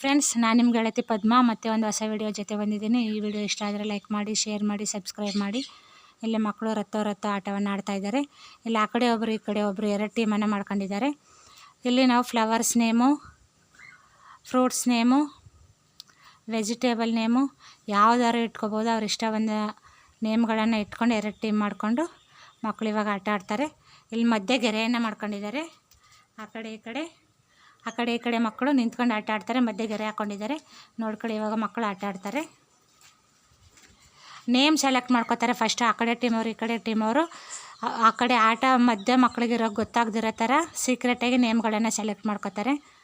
Friends ನಾನು ನಿಮ್ಮ ಗೆಳತಿ ಪದ್ಮ ಮತ್ತೆ ಒಂದು ಹೊಸ ವಿಡಿಯೋ ಜೊತೆ ಬಂದಿದ್ದೀನಿ. ಈ ವಿಡಿಯೋ ಇಷ್ಟ ಆದರೆ ಲೈಕ್ ಮಾಡಿ ಶೇರ್ ಮಾಡಿ ಸಬ್ಸ್ಕ್ರೈಬ್ ಮಾಡಿ. ಇಲ್ಲಿ ಮಕ್ಕಳು ರತ್ತೋ ರತ್ತೋ ಆಟವನ್ನು ಆಡ್ತಾ ಇದ್ದಾರೆ. ಇಲ್ಲಿ ಆ ಕಡೆ ಒಬ್ಬರು ಈ ಕಡೆ ಒಬ್ಬರು ಎರಡು ಟೀಮನ್ನು ಮಾಡ್ಕೊಂಡಿದ್ದಾರೆ. ಇಲ್ಲಿ ನಾವು flowers name fruits name vegetable name ಯಾವ್ದಾದ್ರು ಇಟ್ಕೋಬೋದು. ಅವ್ರು ಇಷ್ಟ ಬಂದ ನೇಮ್ಗಳನ್ನು ಇಟ್ಕೊಂಡು ಎರಡು ಟೀಮ್ ಮಾಡಿಕೊಂಡು ಮಕ್ಕಳು ಇವಾಗ ಆಟ ಆಡ್ತಾರೆ. ಇಲ್ಲಿ ಮಧ್ಯೆ ಗೆರೆಯನ್ನು ಮಾಡ್ಕೊಂಡಿದ್ದಾರೆ. ಆ ಕಡೆ, ಈ ಕಡೆ. ಆ ಕಡೆ ಈ ಕಡೆ ಮಕ್ಕಳು ನಿಂತ್ಕೊಂಡು ಆಟ ಆಡ್ತಾರೆ, ಮಧ್ಯೆ ಗೆರೆ ಹಾಕೊಂಡಿದ್ದಾರೆ. ನೋಡ್ಕೊಳ್ಳಿ, ಇವಾಗ ಮಕ್ಕಳು ಆಟ ಆಡ್ತಾರೆ. ನೇಮ್ ಸೆಲೆಕ್ಟ್ ಮಾಡ್ಕೋತಾರೆ ಫಸ್ಟ್ ಆ ಕಡೆ ಟೀಮ್ ಅವರು, ಈ ಕಡೆ ಟೀಮ್ ಅವರು. ಆ- ಆ ಕಡೆ ಆಟ ಮಧ್ಯೆ ಮಕ್ಕಳಿಗಿರೋ ಗೊತ್ತಾಗದಿರೋ ಥರ ಸೀಕ್ರೆಟಾಗಿ ನೇಮ್ಗಳನ್ನು ಸೆಲೆಕ್ಟ್ ಮಾಡ್ಕೋತಾರೆ.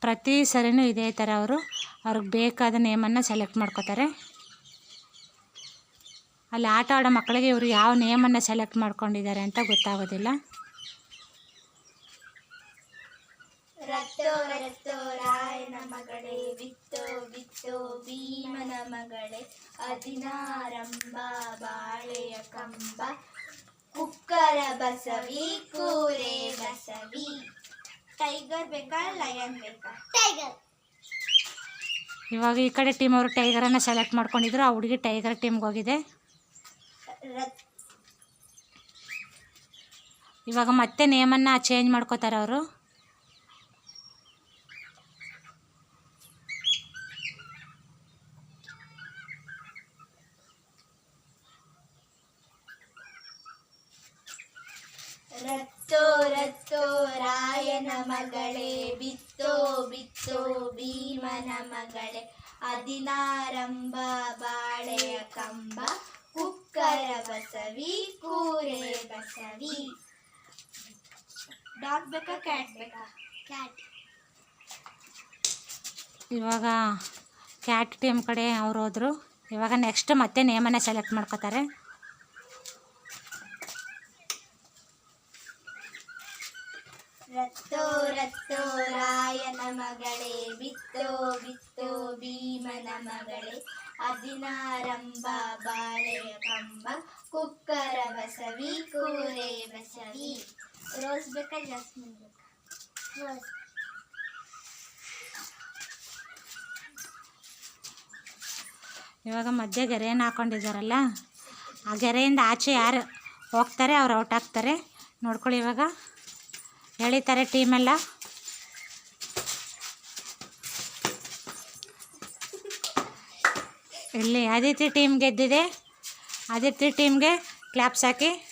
ಪ್ರತಿ ಸರಿನೂ ಇದೇ ಥರ ಅವರು. ಅವ್ರಿಗೆ ಬೇಕಾದ ನೇಮನ್ನು ಸೆಲೆಕ್ಟ್ ಮಾಡ್ಕೋತಾರೆ. ಅಲ್ಲಿ ಆಟ ಆಡೋ ಮಕ್ಕಳಿಗೆ ಇವರು ಯಾವ ನೇಮನ್ನು ಸೆಲೆಕ್ಟ್ ಮಾಡ್ಕೊಂಡಿದ್ದಾರೆ ಅಂತ ಗೊತ್ತಾಗೋದಿಲ್ಲ. ರತ್ತೋ ರತ್ತೋ ರಾಯನ ಮಗಳೇ ಬಿತ್ತೋ ಬಿತ್ತೋ ಭೀಮನ ಮಗಳೇ ಅದಿನಾರಂಭ ಬಾಳೆಯ ಕಂಬ. ಕುಕ್ಕರ ಬಸವಿ ಕೂರೆ ಬಸವಿ. ಟೈಗರ್ ಬೇಕಾ ಲಯನ್ ಬೇಕಾ? ಟೈಗರ್. ಇವಾಗ ಈ ಕಡೆ ಟೀಮ್ ಅವರು ಟೈಗರನ್ನು ಸೆಲೆಕ್ಟ್ ಮಾಡ್ಕೊಂಡಿದ್ರು ಆ ಹುಡುಗಿ ಟೈಗರ್ ಟೀಮ್ಗೆ ಹೋಗಿದೆ. ಇವಾಗ ಮತ್ತೆ ನೇಮನ್ನು ಚೇಂಜ್ ಮಾಡ್ಕೋತಾರೆ ಅವರು ರತ್ತೋ ರತ್ತೋ ರಾಯನ ಮಗಳೇ ಬಿತ್ತೋ ಬಿತ್ತೋ ಭೀಮನ ಮಗಳೇ ಹದಿನಾರಂಭ ಬಾಳೆಯ ಕಂಬ ಕುಕ್ಕರ ಬಸವಿ ಕೂರೆ ಬಸವಿ. ಡಾಗ್ ಬೇಕಾ ಕ್ಯಾಟ್ ಬೇಕಾ? ಕ್ಯಾಟ್ ಇವಾಗ ಕ್ಯಾಟ್ ಟೀಮ್ ಕಡೆ ಅವ್ರು ಹೋದರು. ಇವಾಗ ನೆಕ್ಸ್ಟ್ ಮತ್ತೆ ನೇಮನ್ನೇ ಸೆಲೆಕ್ಟ್ ಮಾಡ್ಕೋತಾರೆ. ರತ್ತೋ ರತ್ತೋ ರಾಯನ ಮಗಳೇ ಬಿತ್ತೋ ಬಿತ್ತೋ ಭೀಮನ ಮಗಳೇ. ಅದಿನಾರಂಭ ಬಾಳೆಯ ಕಂಬ ಕುಕ್ಕರ ಬಸವಿ ಕೋರೆ ಬಸವಿ. ರೋಸ್ ಬೇಕಾ ಜಾಸ್ಮಿನ್ ಬೇಕಾ? ರೋಸ್. ಇವಾಗ ಮಧ್ಯೆ ಗೆರೆಯನ್ನು ಹಾಕೊಂಡಿದ್ದಾರಲ್ಲ ಆ ಗೆರೆಯಿಂದ ಆಚೆ ಯಾರು ಹೋಗ್ತಾರೆ ಅವ್ರು ಔಟ್ ಆಗ್ತಾರೆ. ನೋಡ್ಕೊಳ್ಳಿ ಇವಾಗ. ಎಳಿತಾರೆ ಟೀಮೆಲ್ಲ. ಇಲ್ಲಿ ಆದಿತ್ಯ ಟೀಮ್ ಗೆದ್ದಿದೆ. ಆದಿತ್ಯ ಟೀಮ್ಗೆ ಕ್ಲಾಪ್ಸ್ ಹಾಕಿ.